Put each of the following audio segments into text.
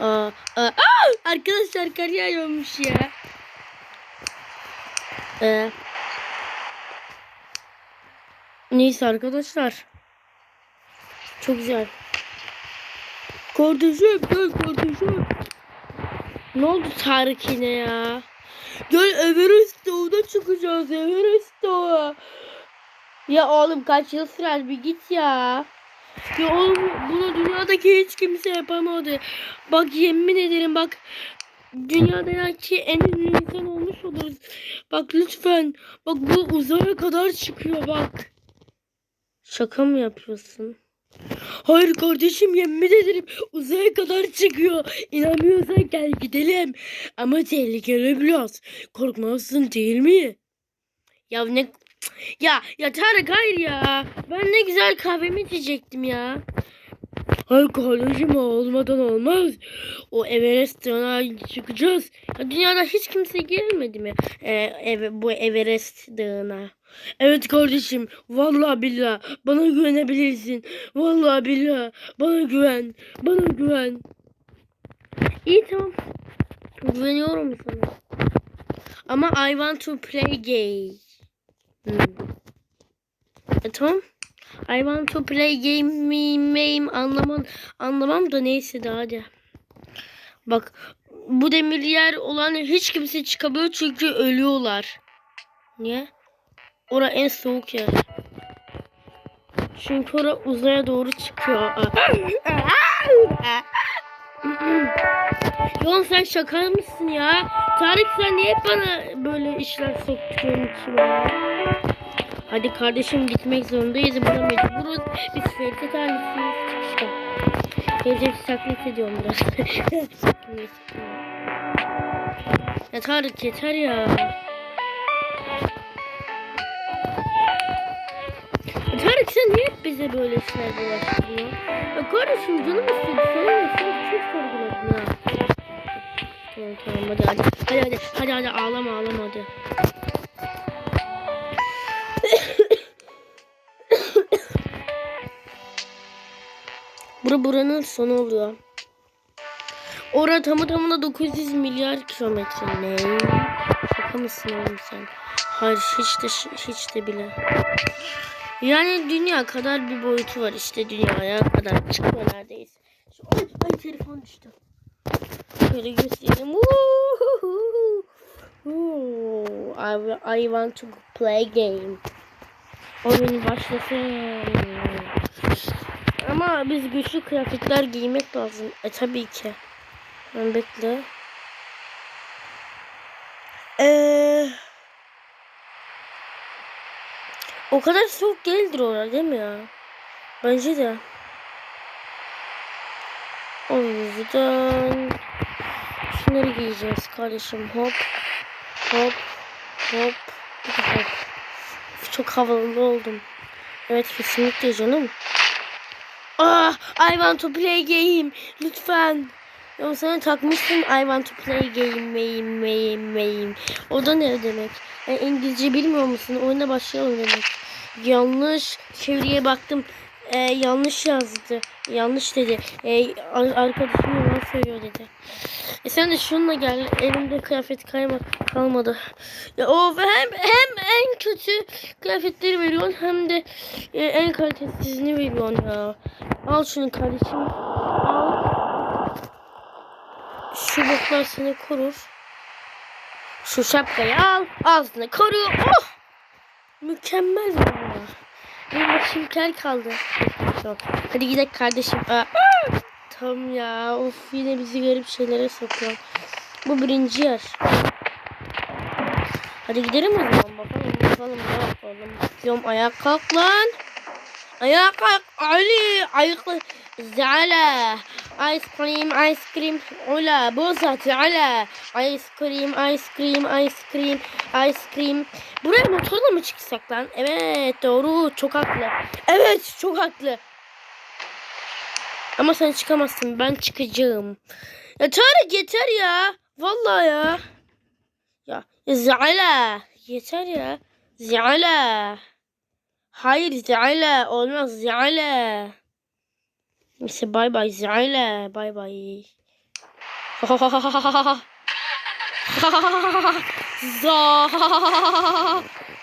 Aa, aa, aa! Arkadaşlar kar yağıyormuş ya. Ee, neyse arkadaşlar. Çok güzel. Kardeşim gel kardeşim. Ne oldu Tarık yine ya? Gel Everest Dağı'na çıkacağız Everest Dağı. Ya oğlum kaç yıl sürer bir git ya. Ya oğlum bunu dünyadaki hiç kimse yapamadı. Bak yemin ederim bak dünyadaki en ünlü insan olmuş oluruz. Bak lütfen bak bu uzaya kadar çıkıyor bak. Şaka mı yapıyorsun? Hayır kardeşim yemin ederim uzaya kadar çıkıyor. İnanmıyorsan gel gidelim. Ama tehlikeli biraz. Korkmazsın değil mi? Ya ne... Ya ya Tarık hayır ya. Ben ne güzel kahvemi içecektim ya. Hayır olmadan olmaz. O Everest çıkacağız. Ya dünyada hiç kimse gelmedi mi? Ee, eve, bu Everest Dağı'na. Evet kardeşim. Vallahi billah. Bana güvenebilirsin. Vallahi billah. Bana güven. Bana güven. İyi tamam. Güveniyorum sana. Ama I want to play gay. Hmm. E, tamam. I want to play game me meme anlamam anlamam da neyse de hadi. Bak bu demir yer olan hiç kimse çıkamıyor çünkü ölüyorlar. Niye? Ora en soğuk yer. Çünkü ora uzaya doğru çıkıyor. Yon sen şaka mısın ya? Tarık sen niye bana böyle işler sokturuyorsun içime? Hadi kardeşim gitmek zorundayız. Buna mecburuz. Biz Ferit'e talihsiyiz. İşte. Teyze taklit ediyorum biraz. ya Tarık yeter ya. Tarık sen niye hep bize böyle işler bulaştın ya? Ya kardeşim canım istedi. Sana ne? Sen çok sorguladın ha. Tamam tamam hadi hadi. Hadi hadi. Hadi hadi ağlama ağlama hadi. Bura buranın sonu oluyor. Ora tamı tamına 900 milyar kilometre. Ne? Şaka mısın oğlum sen? Hayır hiç de hiç de bile. Yani dünya kadar bir boyutu var işte dünyaya kadar çıkıyor neredeyse. Ay, ay telefon düştü. Şöyle göstereyim. I, I want to play game. Oyun başlasın. Ama biz güçlü kıyafetler giymek lazım. E tabii ki. Ben bekle. Eee... O kadar soğuk değildir orada değil mi ya? Bence de. O yüzden şunları giyeceğiz kardeşim. Hop. Hop. Hop. Hop. Çok havalı oldum. Evet kesinlikle canım. Ah, I want to play game. Lütfen. Ya sen takmışsın I want to play game, game, game, game. O da ne demek? Yani İngilizce bilmiyor musun? Oyuna başlayalım demek. Yanlış çeviriye baktım. Ee, yanlış yazdı. Yanlış dedi. Ee, arkadaşım yalan söylüyor dedi. E sen de şununla gel. Elimde kıyafet kaymak kalmadı. Ya o hem hem en kötü kıyafetleri veriyorsun hem de e, en kalitesizini veriyorsun ya. Al şunu kardeşim. Al. Şu boklar seni korur. Şu şapkayı al. Ağzını koru. Oh! Mükemmel ya. Benim başım kel kaldı. Yok. Hadi gidelim kardeşim. Tamam ya. Of yine bizi garip şeylere sokuyor. Bu birinci yer. Hadi gidelim o zaman. Bakalım bakalım ne yapalım. Diyorum ayak kalk lan. Ayak kalk. Ali. Ayaklı. Zala. Ice cream, ice cream. Ola. Boza. Zala. Ice cream, ice cream, ice cream, ice cream. Buraya motorla mı çıksak lan? Evet doğru. Çok haklı. Evet çok haklı. Ama sen çıkamazsın. Ben çıkacağım. Ya Tarık yeter ya. Vallahi ya. Ya Zala. Yeter ya. Zala. Hayır Zala. Olmaz Zala. Neyse bay bay Zile. Bay bay. Za.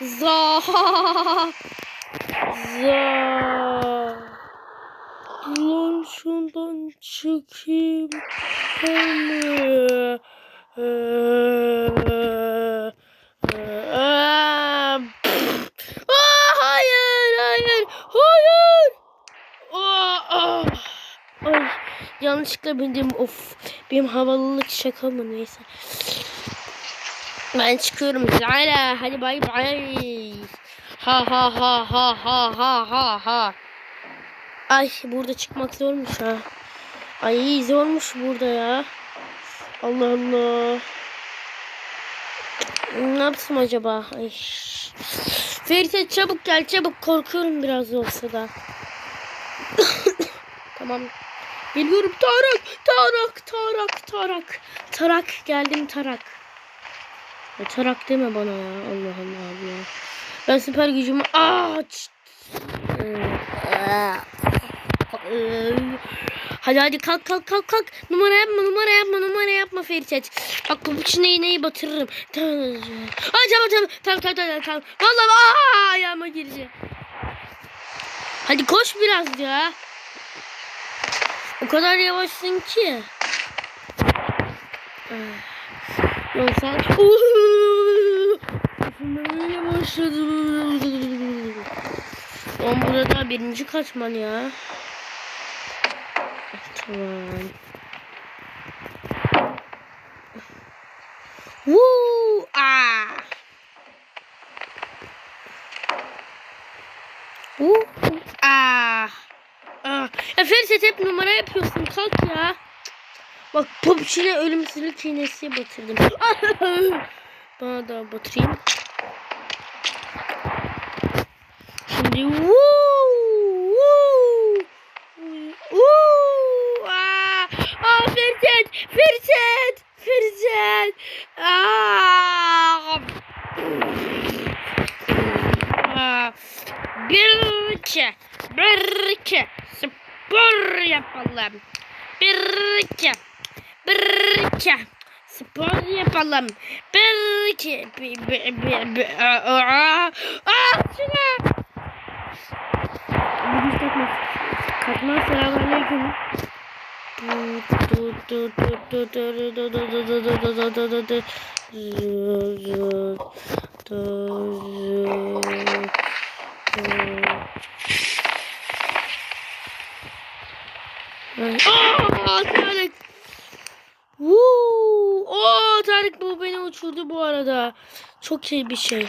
Za. Za. Lan şundan çıkayım. Hani. Hayır, hayır, hayır. Ay, yanlışlıkla bindim. Of, benim havalılık şaka mı neyse. Ben çıkıyorum. Zara, hadi bay bay. Ha ha ha ha ha ha ha ha. Ay burada çıkmak zormuş ha. Ay zormuş burada ya. Allah Allah. Ne yaptım acaba? Ay. Ferit çabuk gel çabuk korkuyorum biraz olsa da. tamam. Geliyorum Tarak, Tarak, Tarak, Tarak. Tarak geldim Tarak. Tarak deme bana ya. Allah Allah Allah. Ben süper gücümü aç. Hadi hadi kalk kalk kalk kalk. Numara yapma numara yapma numara yapma Ferit. Bak bu içine iğneyi batırırım. Tamam. Tamam tamam tamam tamam tamam. Vallahi aa, ayağıma girdi. Hadi koş biraz ya. O kadar yavaşsın ki. Lan sen... Böyle başladı. On burada birinci kaçman ya. Tamam. Woo! Ah! Woo! Ah! Ah! Ya Ferit hep numara yapıyorsun. Kalk ya. Bak popçine ölümsüzlük iğnesi batırdım. Bana da batırayım. Şimdi woo! Woo! Woo! Aa! Aa Ferit! Ferit! Ferit! Aa! Aa! Bir iki, bir iki, spor yapalım. Bir iki, bir iki, spor yapalım. Bir iki, bir, bir, bir, bir, aa, aa, şuna. Bugün takmaz. Katman selamünaleyküm. Aa, Tarık. Woo! Oo, Tarık bu beni uçurdu bu arada. Çok iyi bir şey.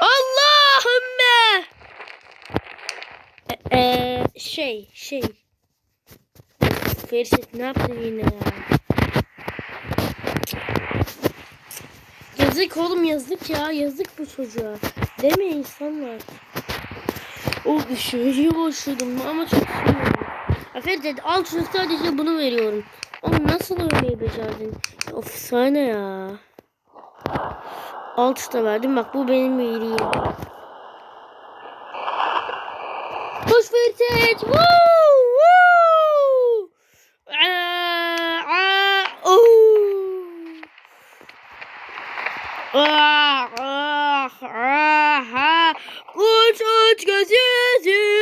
Allahümme. Eee şey şey. Ferit ne yaptın yine ya? Yazık oğlum yazık ya. Yazık bu çocuğa. Deme insanlar. O şöyle başladım ama çok sevmiyorum. Ferit dedi al şunu sadece bunu veriyorum. Oğlum nasıl ölmeyi becerdin? Ya, Of sana ya. Alt da verdim. Bak bu benim iyiliğim. Koş Ferit. Woo! Woo! Oo. Ah, ah, ah, ah. Uç uç gökyüzü,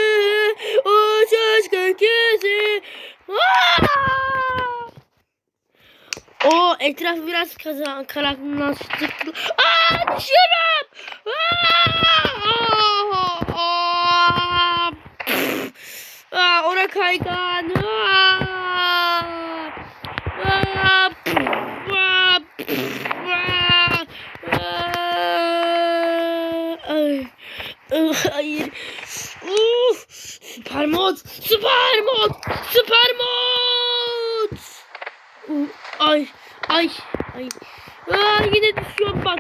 O etraf biraz kazan, karanlıklaştı. Aa düşüyorum. Aa! Aa! Pf! Aa, ora kaygan. Aa! Aa! Pf! Aa! Pf! Aa! Aa! Ay. Ay, Hayır. Uf! Süper mod. Süper mod. Süper mod. Uf, Ay. Ay. Ay. Aa, yine düşüyorum bak.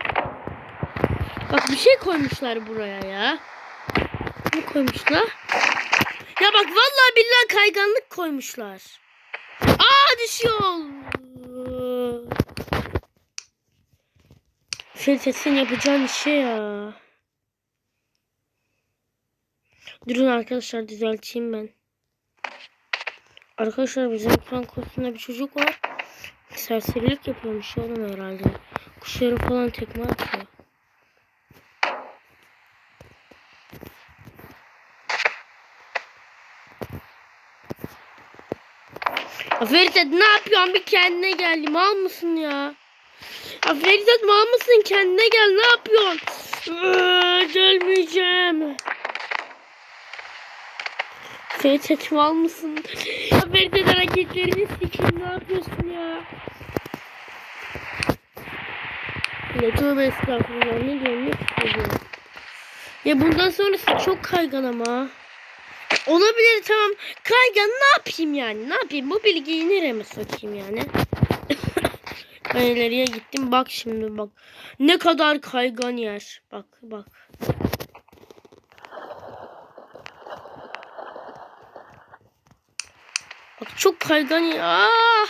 Bak bir şey koymuşlar buraya ya. Ne koymuşlar? Ya bak vallahi billahi kayganlık koymuşlar. Aa düşüyor. Sen yapacağın işe ya. Durun arkadaşlar düzelteyim ben. Arkadaşlar bizim Kur'an kursunda bir çocuk var. Serserilik yapıyormuş oğlum herhalde. Kuşları falan tekme atıyor. Ferit ne yapıyorsun? Bir kendine gel. Mal mısın ya? Ya Ferit mal mısın? Kendine gel. Ne yapıyorsun? Iıı, Gelmeyeceğim. Ferit mal mısın? Ya Ferit hareketlerini sikeyim. Ne yapıyorsun ya? Ya tövbe estağfurullah. Ne diyorum? Ne diyorum? Ya bundan sonrası çok kaygan ama. Olabilir tamam. Kaygan ne yapayım yani? Ne yapayım? Bu bilgiyi nereye mi sokayım yani? ben ileriye gittim. Bak şimdi bak. Ne kadar kaygan yer. Bak bak. Bak çok kaygan yer. Ah!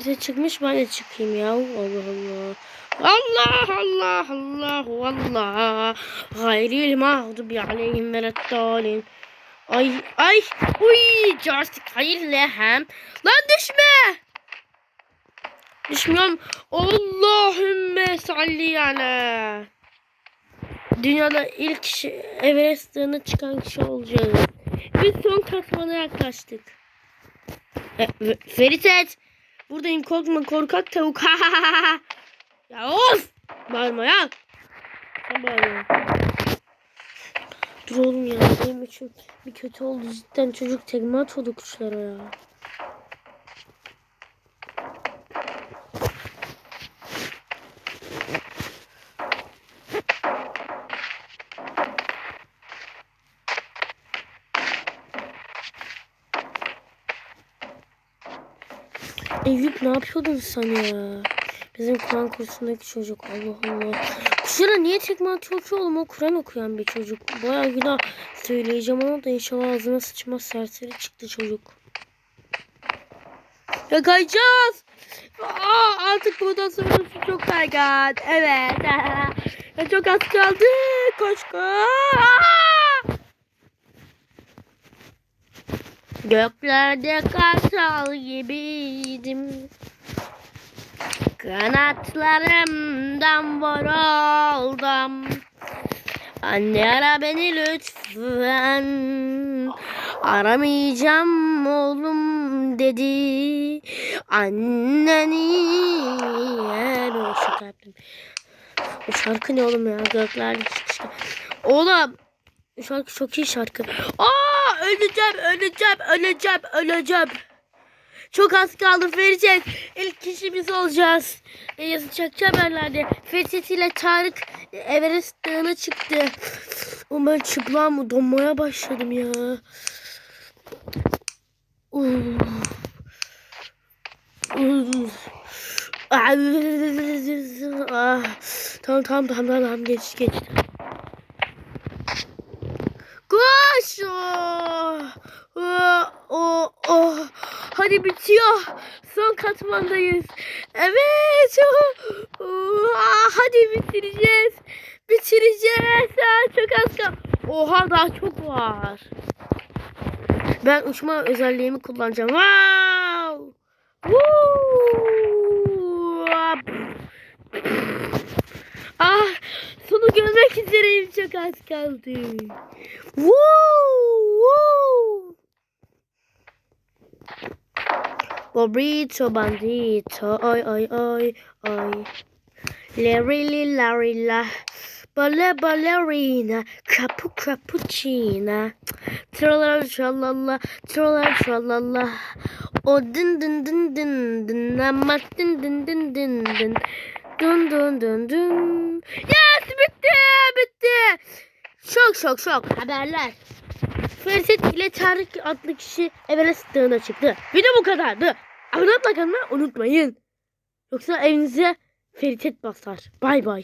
Bize çıkmış ben de çıkayım ya. Allah Allah. Allah Allah Allah Allah. Gayril mağdubi aleyhim veleddalin. Ay ay. Uy joystick hayır lehem. Lan düşme. Düşmüyorum. Allahümme salli ala. Dünyada ilk kişi Everest Dağı'na çıkan kişi olacağız. Biz son katmana yaklaştık. E, Ferit et. Buradayım korkma korkak tavuk. ya of. Bağırma ya. Dur oğlum ya. Benim için bir kötü oldu cidden. Çocuk tekme atıyordu kuşlara ya. Eyüp ne yapıyordun sen ya? Bizim Kur'an kursundaki çocuk Allah Allah. Kuşlara niye tekme atıyor ki oğlum o Kur'an okuyan bir çocuk. Baya günah söyleyeceğim ama da inşallah ağzına sıçmaz serseri çıktı çocuk. Ya kayacağız. Aa, artık buradan sonrası çok kaygan. Evet. çok az kaldı. Koş koş. Göklerde kartal gibiydim. Kanatlarımdan vuruldum. Anne ara beni lütfen. Aramayacağım oğlum dedi. Anneni yer o şaka yaptım. O şarkı ne oğlum ya? Göklerde işte. Oğlum şarkı çok iyi şarkı. Aa öleceğim, öleceğim, öleceğim, öleceğim. Çok az kaldı vereceğiz. İlk kişimiz olacağız. E, yazacak haberlerde. Fethi ile Tarık Everest Dağı'na çıktı. O ben çıplağım donmaya başladım ya. Ah. Tamam tamam tamam tamam geç geç. Koş. Oh. Oh, oh, oh. Bitiyor. Son katmandayız. Evet. Oh, oh. Ah, Hadi bitireceğiz. Bitireceğiz. Ah, çok az kaldı. Oha daha çok var. Ben uçma özelliğimi kullanacağım. Wow. Woo. Ah, sonu görmek üzereyim. Çok az kaldı. Woo! Woo! Bobrito bandito, ay ay ay ay. Larry Larry la. Balle ballerina, capu cappuccina. Tralala tralala, tralala tralala. O din din din din din ama din din din din din. Dun dun dun dun. Yes bitti bitti. Şok şok şok haberler. Ferit ile Tarık adlı kişi Everest Dağı'na çıktı. Video bu kadardı. Abone olmayı unutmayın. Yoksa evinize Ferit basar. Bay bay.